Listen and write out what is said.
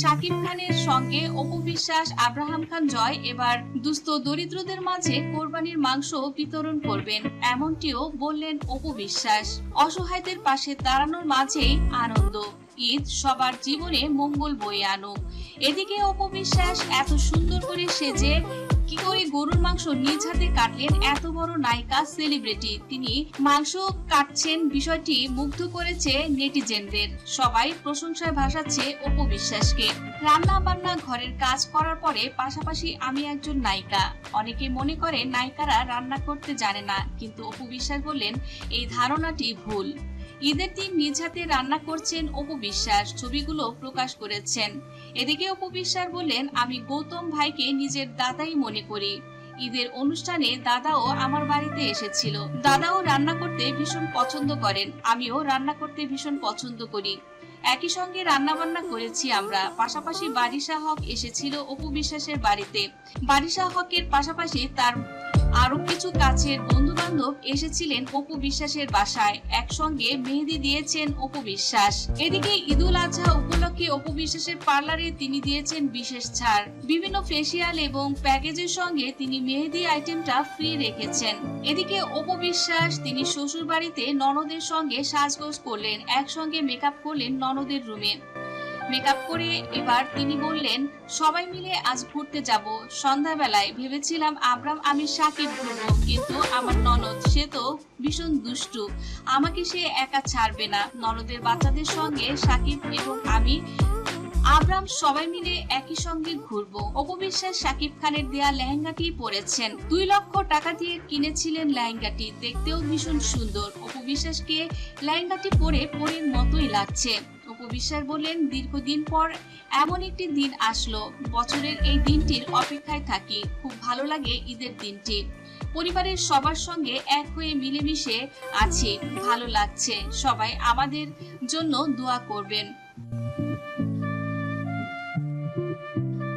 শাকিব খানের সঙ্গে অপু বিশ্বাস, আব্রাহাম খান জয় এবার দুস্থ দরিদ্রদের মাঝে কোরবানির মাংস বিতরণ করবেন। এমনটিও বললেন অপু বিশ্বাস। অসহায়দের পাশে দাঁড়ানোর মাঝেই আনন্দ। ঈদ সবার জীবনে মঙ্গল বয়ে আনুক। এদিকে অপবিশ্বাস এত সুন্দর করে সেজে কি করে গরুর মাংস নিজ হাতে কাটলেন এত বড় নায়িকা সেলিব্রিটি? তিনি মাংস কাটছেন বিষয়টি মুগ্ধ করেছে নেটিজেনদের। সবাই প্রশংসায় ভাসাচ্ছে অপু বিশ্বাসকে। রান্না বান্না ঘরের কাজ করার পরে পাশাপাশি আমি একজন নায়িকা। অনেকে মনে করে নায়িকারা রান্না করতে জানে না, কিন্তু অপু বিশ্বাস বললেন, এই ধারণাটি ভুল। ঈদের দিন নিজ হাতে রান্না করছেন অপু বিশ্বাস। ছবিগুলো প্রকাশ করেছেন। এদিকে অপু বিশ্বাস বললেন, আমি গৌতম ভাইকে নিজের দাদাই মনে করি। ঈদের অনুষ্ঠানে দাদাও আমার বাড়িতে এসেছিল। দাদাও রান্না করতে ভীষণ পছন্দ করেন। আমিও রান্না করতে ভীষণ পছন্দ করি। একই সঙ্গে রান্না বান্না করেছি আমরা। পাশাপাশি বারিশা হক এসেছিল অপু বিশ্বাসের বাড়িতে। বারিশা হকের পাশাপাশি তার আরও কিছু কাছের বন্ধু বান্ধব এসেছিলেন অপু বিশ্বাসের বাসায়। একসঙ্গে মেহেদি দিয়েছেন অপু বিশ্বাস। এদিকে ঈদুল আজহা উপলক্ষে অপু বিশ্বাসের পার্লারে তিনি দিয়েছেন বিশেষ ছাড়। বিভিন্ন ফেসিয়াল এবং প্যাকেজের সঙ্গে তিনি মেহেদি আইটেমটা ফ্রি রেখেছেন। এদিকে অপু বিশ্বাস তিনি শ্বশুর বাড়িতে ননদের সঙ্গে সাজগোজ করলেন। একসঙ্গে মেকআপ করলেন ননদের রুমে মেকআপ করে এবার তিনি বললেন, সবাই মিলে আজ ঘুরতে যাব। সন্ধ্যাবেলায় ভেবেছিলাম আব্রাম আমি সাকিব ঘুরবো, কিন্তু আমার ননদ, সে তো ভীষণ দুষ্টু। আমাকে সে একা ছাড়বে না। ননদের বাচ্চাদের সঙ্গে সাকিব এবং আমি, আব্রাম সবাই মিলে একই সঙ্গে ঘুরবো। অপবিশ্বাস সাকিব খানের দেয়া লেহেঙ্গাটি পরেছেন। দুই লক্ষ টাকা দিয়ে কিনেছিলেন লেহেঙ্গাটি। দেখতেও ভীষণ সুন্দর। অপবিশ্বাসকে লেহেঙ্গাটি পরে পরের মতোই লাগছে। উপবিশ্বাস বললেন, দীর্ঘদিন পর এমন একটি দিন আসলো। বছরের এই দিনটির অপেক্ষায় থাকি। খুব ভালো লাগে ঈদের দিনটি। পরিবারের সবার সঙ্গে এক হয়ে মিলেমিশে আছি। ভালো লাগছে। সবাই আমাদের জন্য দোয়া করবেন।